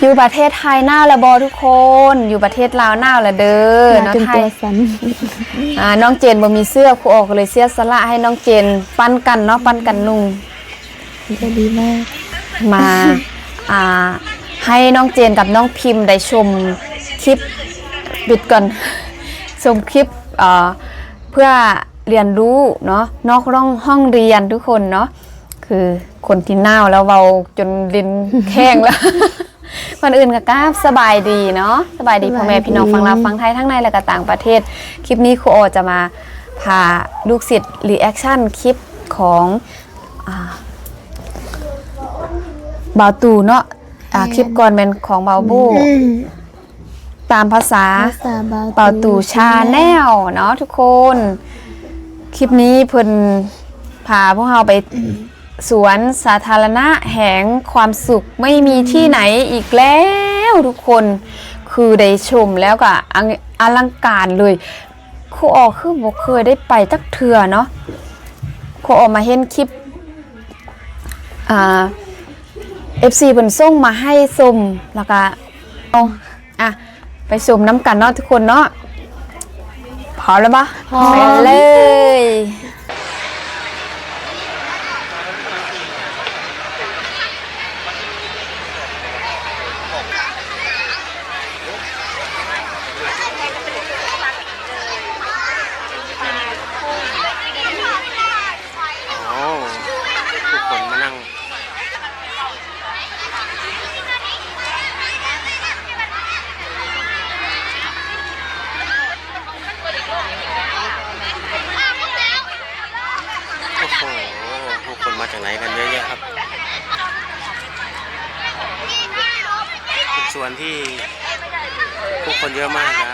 อยู่ประเทศไทยหน้าละบอทุกคน อยู่ประเทศลาวหน้าละเด้อมาเนาะจนไทตัยวสันอ่าน้องเจนบ่มีเสื้อครูออกก็เลยเสื้อสละให้น้องเจนปั้นกันเนาะปั้นกันนุ่งจะดีมากมาอ่าให้น้องเจนกับน้องพิมพ์ได้ชมคลิปบิดก่อนชมคลิปเอ่อเพื่อเรียนรู้เนาะนอกร่องห้องเรียนทุกคนเนาะคือคนที่น่าวแล้วเบาจนลิ้นแข้งแล้ว คนอื่นก็กราบสบายดีเนาะสบายดีพ่อแม่พี่น้องฟังลาวฟังไทยทั้งในและก็ต่างประเทศ คลิปนี้ครูโอจะมาพาลูกศิษย์รีแอคชั่นคลิปของอ่าบาวตูเนาะอ่าคลิปก่อนเป็นของบาวบูตามภาษาภาษาบาบาวตูชาแนลเนาะทุกคน คลิปนี้เพิ่นพาพวกเราไป สวนสาธารณะแห่งความสุขไม่มีที่ไหนอีกแล้วทุกคนคือได้ชมแล้วก็อังอลังการเลยครูออกคือบ่เคยได้ไปจักเทื่อเนาะครูออกมาเห็นคลิปอ่า FC เพิ่นส่งมาให้ชมแล้วก็เอาอะไปชมน้ำกันเนาะทุกคนเนาะพร้อมแล้วปะพร้อมไปเลย โอ้ทุกคนมานั่ง โอ้โหทุกคนมาจากไหนกันเยอะแยะครับเป็นส่วนที่ผู้คนเยอะมากนะ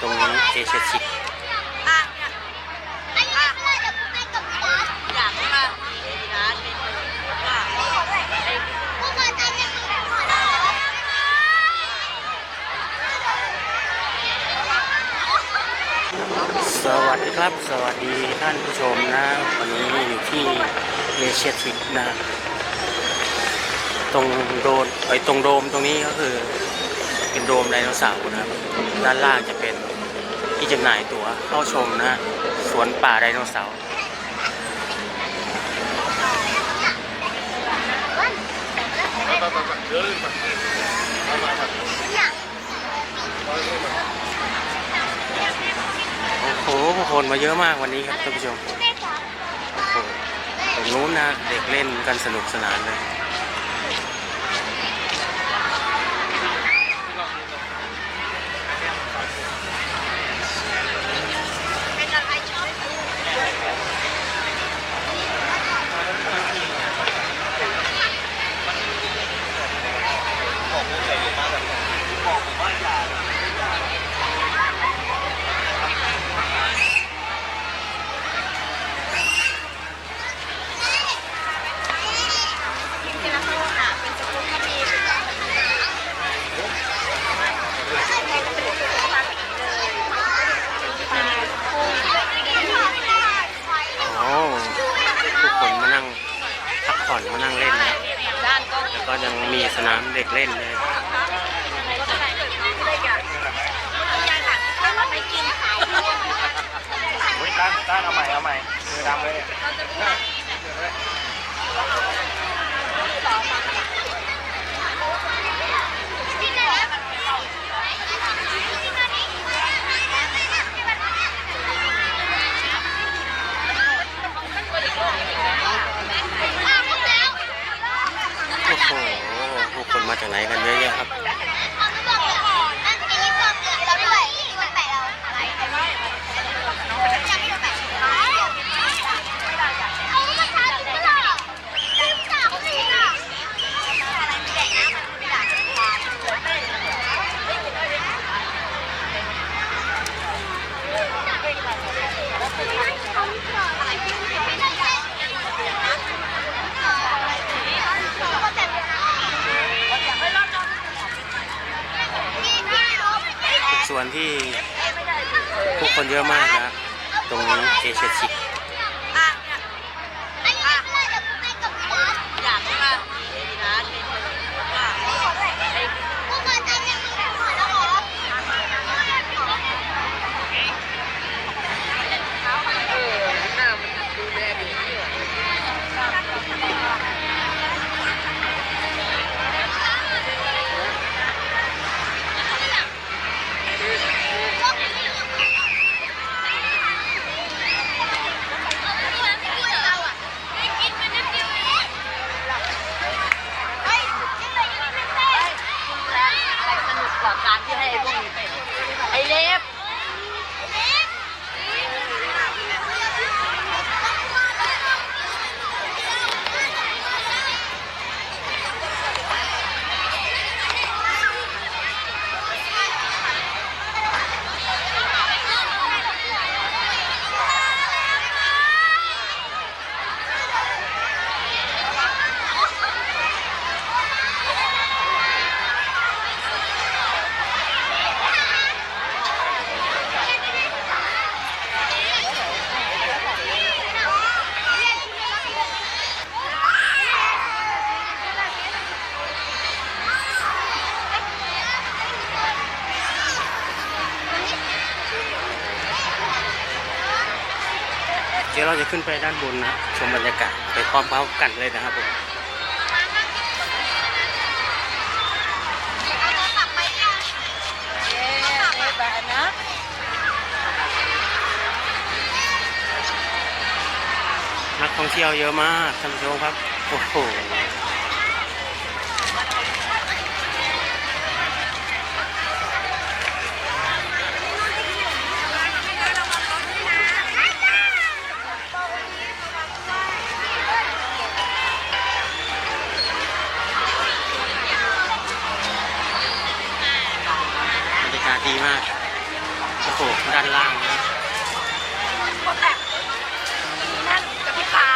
ตรงนี้เอเชียชิค สวั สดีครับสวัสดีท่านผู้ชมนะ วันนี้อยู่ที่เอเชียทิกนะ ตรงโดนไอตรงโดมตรงนี้ก็คือเป็นโดมไดโนเสาร์นะครับ ด้านล่างจะเป็นที่จำหน่ายตั๋วเข้าชมนะ สวนป่าไดโนเสาร์โอ้โหผู้ คนมาเยอะมากวันนี้ครับท่านผู้ชมโอ้โหตรงนู้นนะเด็กเล่นกันสนุกสนานเลย โอ้ทุกคนมานั่งพักผ่อนมานั่งเล่นนะแล้วก็ยังมีสนามเด็กเล่นเลย ต้านต้านเอาใหม่ เอาใหม่มือดำเลย โอ้โหผู้คนมาจากไหนกันเยอะแยะครับ เป็นส่วน ที่ผู้คนเยอะมากนะ ตรงนี้เอเชียชิค เดี๋ยวเราจะขึ้นไปด้านบนนะชมบรรยากาศไปพร้อมๆกันเลยนะครับผมนักท่องเที่ยวเยอะมากท่านผู้ชมครับ โอ้โห ดีมากโอ้โหด้านล่างนะแตกนั่นกับพี่ปา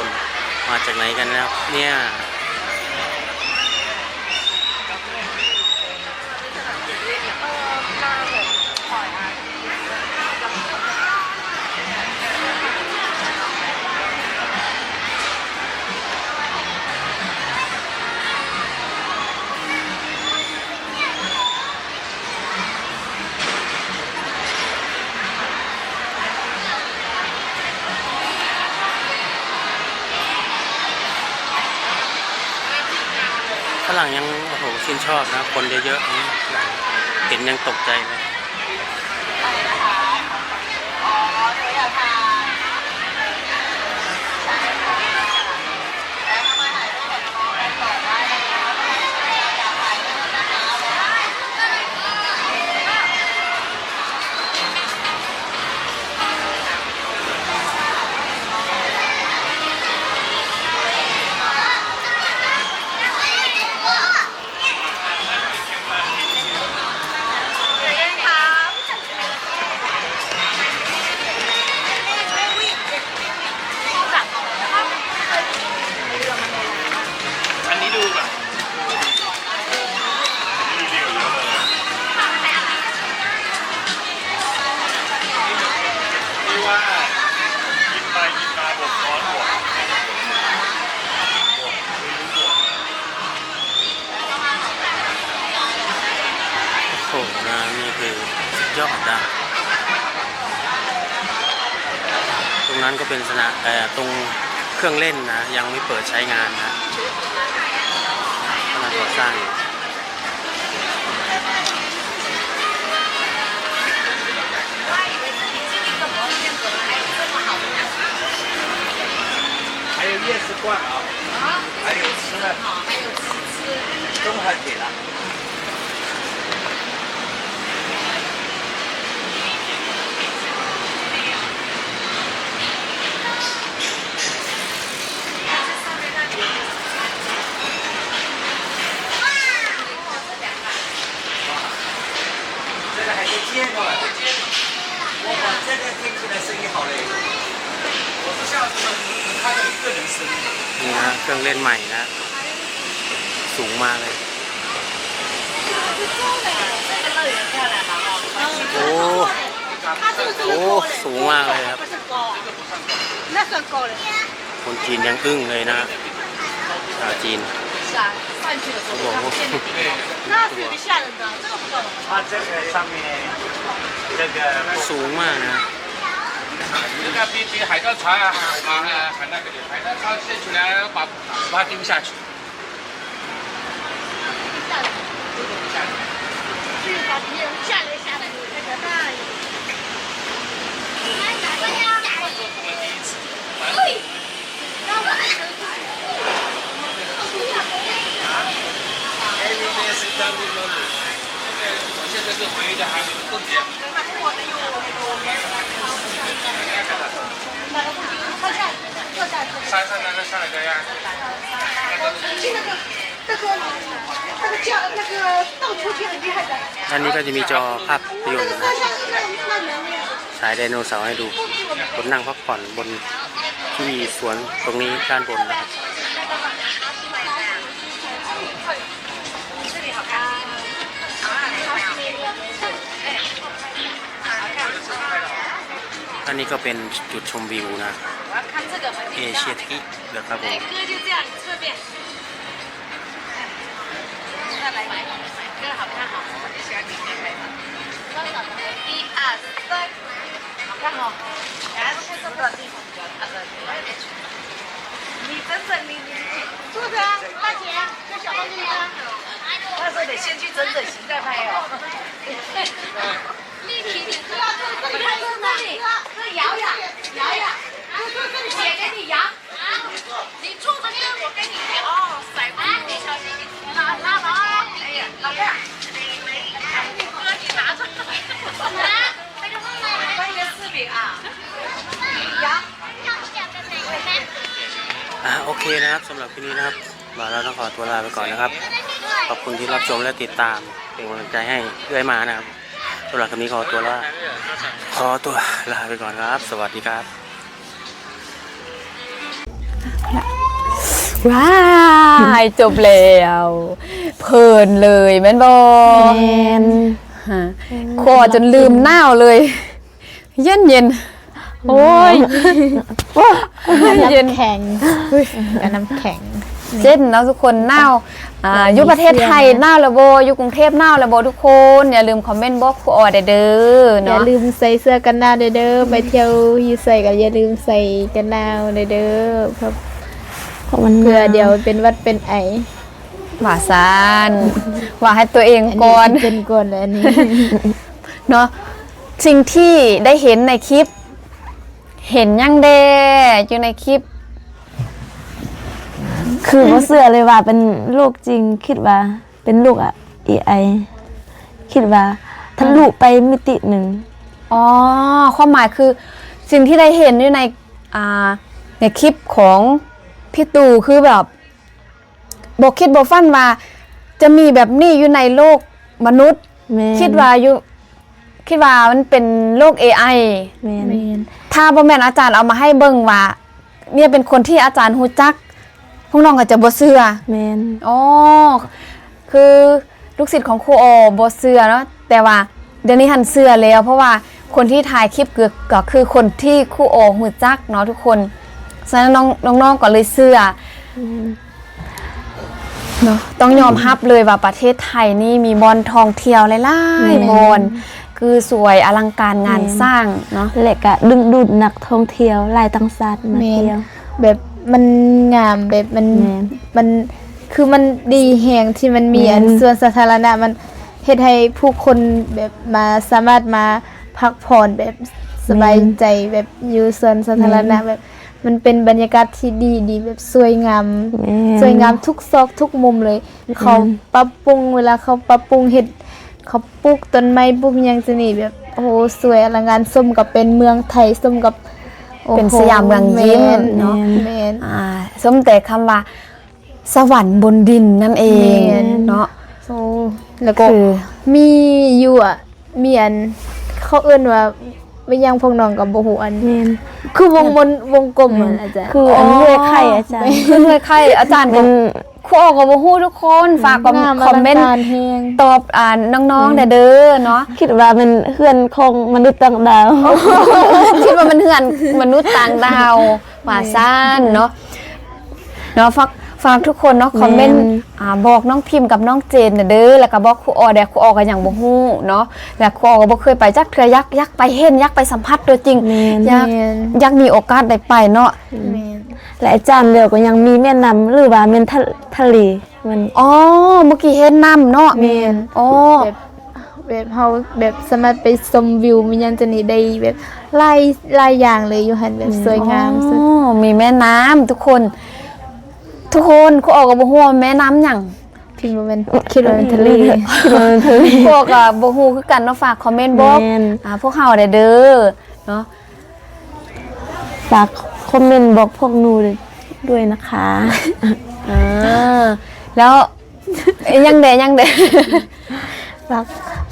คนมาจากไหนกันนะครับเนี่ย รั่งยังโอ้โหชื่นชอบนะ คนเยอะๆนี่เห็นยังตกใจเลยอัน เครื่องเล่นนะ ยังไม่เปิดใช้งานนะกำลังก่อสร้างอยู่ 还有夜市罐啊，还有吃的，中午还给了。这个 接过来，我把这个听出来声音好嘞。我是下次能看到一个人声音。นี่นะเครื่องเล่นใหม่นะ สูงมากเลย โอ้โอ้สูงมากเลยครับคนจีนยังอึ้งเลยนะชาวจีน 上去的时候，那是有点吓人的，这个不够。它这个上面，这个熟嘛。你比比海盗船还还还那个的，海盗船卸出来把把它丢下去。下来下来，那个大爷，哎，第一次，山上那个上来的呀，去那个那个那个叫那个倒出去很厉害的， ด้านนี้ก็จะมีจอภาพยนตร์นะ 那像那那人那样。 ฉายไดโนเสาร์ให้ดูคนนั่งพักผ่อนบนที่สวนตรงนี้ด้านบนนะครับ อันนี้ก็เป็นจุดชมวิวนะ 我要看这个， เอเชียทินะครับผม 哎，哥就这样侧面。再来买，哥好看好，我就喜欢你这个。一二三，好看哈。然后是这个地方比较大的，你等等你你你坐着啊，大姐，跟小胖子啊。那时候得先去整整形再拍哦。 立体你哥，你看这里，这摇呀摇呀，姐给你摇。你坐着跟我跟你摇，甩锅，你小心你拉拉了啊！哎呀，老妹儿，哥你拿着，拿，那个放一个视频啊，摇。 อ่ะโอเคนะครับสำหรับคลิปนี้นะครับมาแล้วต้องขอตัวลาไปก่อนนะครับ ขอบคุณที่รับชมและติดตามเป็นกำลังใจให้เรื่อยมานะครับ สำหรับคลิปนี้ขอตัวลาขอตัวลาไปก่อนครับ สวัสดีครับว้ายจบแล้วเพลินเลยแม่นบอแมนฮะคอจนลืมหน้าวเลย เย็นเย็นโอ้ยเย็นน้ำแข็งกับน้ำแข็ง เจ็นเนาะทุกคนหน้าวอ่าอยู่ประเทศไทยหน้าวระโบอยู่กรุงเทพหน้าวระโบทุกคน อย่าลืมคอมเมนต์บอกครูออได้เด้ออย่าเนาะลืมใส่เสื้อกันหนาวเด้อเด้อไปเที่ยวอยู่ใส่ก็อย่าลืมใส่กันหนาวเด้อเด้อเพื่อเพราะมันเพื่อเดี๋ยวเป็นหวัดเป็นไอว่าซานว่าให้ตัวเองอันก่นี้อน เป็นก่อนเลยอันนี้ เนาะสิ่งที่ได้เห็นในคลิป เห็นยังเดอยู่ในคลิป คือว่าเสื้อเลยว่าเป็นลูกจริงคิดว่าเป็นลูกอะ AI คิดว่าทะลุไปมิติหนึ่ง อ๋อ ความหมายคือสิ่งที่ได้เห็นอยู่ในอ่าในคลิปของพี่ตู่คือแบบบอกคิดบอกฟันว่า จะมีแบบนี้อยู่ในโลกมนุษย์ แม่น คิดว่าอยู่คิดว่ามันเป็นโลก AI แม่นแมนถ้าบ่แม่นอาจารย์เอามาให้เบิ่งว่า เนี่ยเป็นคนที่อาจารย์ฮู้จัก พวกน้องก็จะบ่เชื่อแม่นอ๋อคือลูกศิษย์ของครูโอบเสือเนาะแต่ว่าเดี๋ยวนี้หันเสือแล้ว เพราะว่าคนที่ถ่ายคลิปก็ก็คือคนที่ครูโอหูจักเนาะทุกคนฉะนั้นน้องน้องๆก็เลยเสือเนาะต้องยอมรับเลยว่าประเทศไทยนี่มีบอลทองเที่ยวหลายๆบอลคือสวยอลังการงานสร้างเนาะและก็ดึงดูดนักท่องเที่ยวหลายต่างชาติมาแมนเที่ยวแบบ มันงามแบบมันแม่น มันคือมันดีแหงที่มันมีแม่นอันส่วนสาธารณะมันเฮ็ดให้ผู้คนแบบมาสามารถมาพักผ่อนแบบสบายใจแบบอยู่ส่วนสาธารณะแบบ มันเป็นบรรยากาศที่ดีดีแบบสวยงาม แม่น สวยงามทุกซอกทุกมุมเลย เขาปรับปรุงเวลาเขาปรับปรุงเฮ็ดเขาปลูกต้นไม้ปลูกหยังจะนี่แบบโอ้โหสวยอลังการสมกับเป็นเมืองไทยสมกับโอ้โห เป็นสยามเมืองยิ้มแนเนาะแม่นอ่าสมแต่คำว่า สวรรค์บนดินนั่นเองแม่นเนาะโอ้แล้วก็คือมีอยู่อะมีอันเขาเอื้อนว่าไม่ยังพวกน้องกับบ่ฮู้อันแม่นคือวงมนวงกลมอะอาจารย์คืออันเลื่อยไข่อาจารย์คือเคยใครอาจารย์ก็มัน ครูออกกับบ่ฮู้ทุกคนฝากคอมงามคอมเมนต์ลังการแฮง ตอบอ่านน้องๆเด้อเด้อเนาะ คิดว่าเป็นเพื่อนคงมนุษย์ต่างดาว คิดว่ามันเหือนมนุษย์ต่างดาวว่าซ่านเนาะเนาะฝากฝากทุกคนเนาะคอมเมนต์แม่นอ่าบอกน้องพิมพ์กับน้องเจนน่ะเด้อแล้วก็บอกครูออแดกครูออก็ยังบ่ฮู้เนาะแล้วครูออก็บ่เคยไปจักเทื่อยักยักไปเห็นยักไปสัมผัสตัวจริงแม่นอยากแม่นอยากมีโอกาสได้ไปเนาะแม่น และอาจารย์เดียวก็ยังมีแม่น้ำหรือว่าแม่นทะทะเลมัน อ๋อเมื่อกี้เห็นน้ำเนาะแม่น อ๋อแบบแบบเฮาแบบสามารถไปชมวิวมันยังจะนี่ได้แบบหลายหลายอย่างเลยอยู่หันแบบสวยงามสุด อ๋อมีแม่น้ำทุกคน ทุกคนครูออก็บ่ฮู้ว่าแม่น้ำหยังพิมพ์ว่ามันคิดว่ามันทะเลคิดว่าเป็นทะเล พวกอะบ่ฮู้คือกันเนาะฝากคอมเมนต์บอกแม่น อ่าพวกเฮาได้เด้อเนาะ ฝาก คอมเมนต์บอกพวกหนูด้วยนะคะอ่าแล้วเอ้ยยังเดยังเดฝาก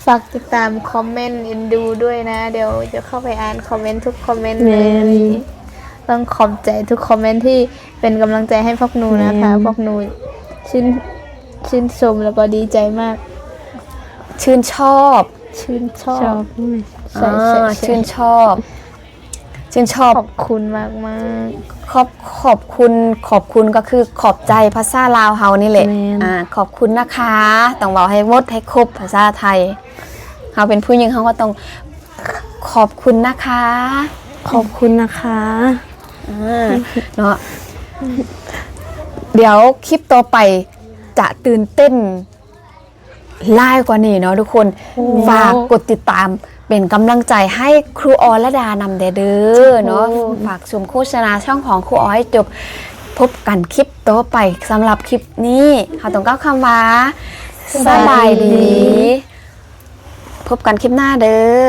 ฝากติดตามคอมเมนต์อินดูด้วยนะ เดี๋ยวจะเข้าไปอ่านคอมเมนต์ทุกคอมเมนต์เลแม่ยนต้องขอบใจทุกคอมเมนต์ที่เป็นกำลังใจให้พวกหนูนะคะแม่นพวกหนูชื่นชื่นชมแล้วก็ดีใจมาก ชื่นชอบ ชื่นชอชอบบใช่อ่าใช่ใช่ชื่นชอบ ชื่นชอบขอบคุณมากมากขอบขอบคุณขอบคุณก็คือขอบใจภาษาลาวเฮานี่แหละแม่นอ่าขอบคุณนะคะต้องบอกให้หมดให้ครบภาษาไทยเฮาเป็นผู้หญิงเฮาก็ต้องขอบคุณนะคะ ขอบคุณนะคะอ่าเนาะเดี๋ยวคลิปต่อไปจะตื่นเต้นไล่กว่านี้เนาะทุกคนฝากกดติดตาม เป็นกำลังใจให้ครูออและดานำเด้อเด้อเนาะฝากชมโฆษณาช่องของครูออให้จบพบกันคลิปต่อไปสำหรับคลิปนี้ค่ะต้องก้าวคำว่าสบายดี พบกันคลิปหน้าเด้อ